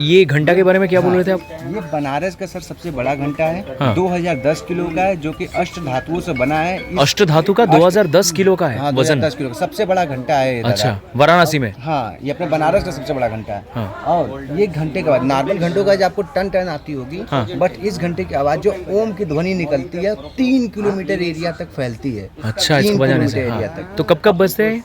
ये घंटा के बारे में क्या बोल रहे थे आप? ये बनारस का सर सबसे बड़ा घंटा है। हाँ। 2010 किलो का है जो कि अष्ट धातुओं से बना है। अष्ट धातु का 2010 किलो का है हाँ वज़न। 2010 किलो का सबसे बड़ा घंटा है अच्छा वाराणसी में? हाँ ये अपने बनारस का सबसे बड़ा घंटा है। हाँ। और ये घंटे के बाद नॉर्मल घंटों का आपको टन टन आती होगी हाँ। बट इस घंटे की आवाज़ जो ओम की ध्वनि निकलती है तीन किलोमीटर एरिया तक फैलती है। अच्छा तीन बजाने से। हाँ। एरिया तक। तो कब कब बजते हैं?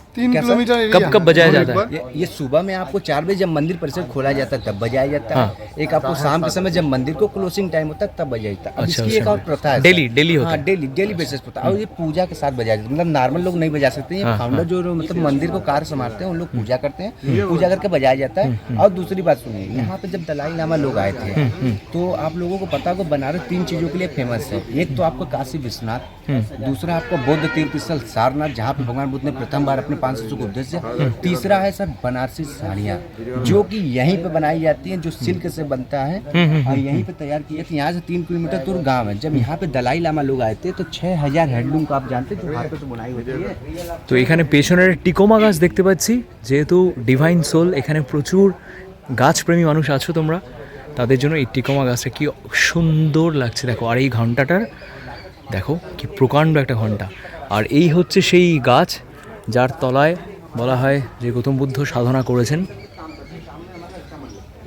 कब कब बजाया जाता है? ये, ये सुबह में आपको चार बजे जब मंदिर परिसर खोला जाता है तब बजाया जाता हाँ। है एक आपको शाम के समय जब मंदिर को क्लोजिंग टाइम होता है तब बजाया जाता है। अच्छा, इसकी एक अच्छा। और प्रथा है डेली- डेली होता हाँ। है। डेली डेली बेसिस पर और ये पूजा के साथ बजाया जाता है। मतलब नॉर्मल लोग नहीं बजा सकते ये हाँ, फाउंडर जो मतलब मंदिर को कार्य संभालते हैं उन लोग पूजा करते हैं। पूजा करके बजाया जाता है। और दूसरी बात सुनिए यहाँ पे जब दलाई लामा लोग आए थे तो आप लोगों को पता होगा बनारस तीन चीज़ों के लिए फ़ेमस है। एक तो आपको काशी विश्वनाथ दूसरा आपको बौद्ध तीर्थ स्थल सारनाथ जहाँ पे भगवान बुद्ध ने प्रथम बार अपने पाँच सौ दिया तीसरा है सर बनारसी साड़ियाँ जो कि यहीं पे बनाई जाती हैं जो सिल्क से बनता है और यहीं पे तैयार किया था यहाँ से तीन किलोमीटर दूर गांव है जब यहाँ पे दलाई लामा लोग आए थे तो छह हजार हैंडलूम का आप जानते हैं जो हाथों से बुनाई होती है তো এখানে পেছনের টিকোমা গাছ দেখতে পাচ্ছি যেহেতু ডিভাইন সোল এখানে প্রচুর গাছপ্রেমী মানুষ আছো তোমরা তাদের জন্য এই টিকোমা গাছটা কি সুন্দর লাগছে দেখো আর এই ঘন্টাটার দেখো কি প্রকাণ্ড একটা ঘন্টা আর এই হচ্ছে সেই গাছ যার তলায় বলা হয় যে গৌতম বুদ্ধ সাধনা করেছেন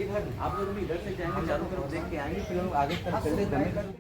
इधर, आप लोग भी इधर से जाएँगे, चारों तरफ़ देख के आएँगे, फिर हम आगे तक चलते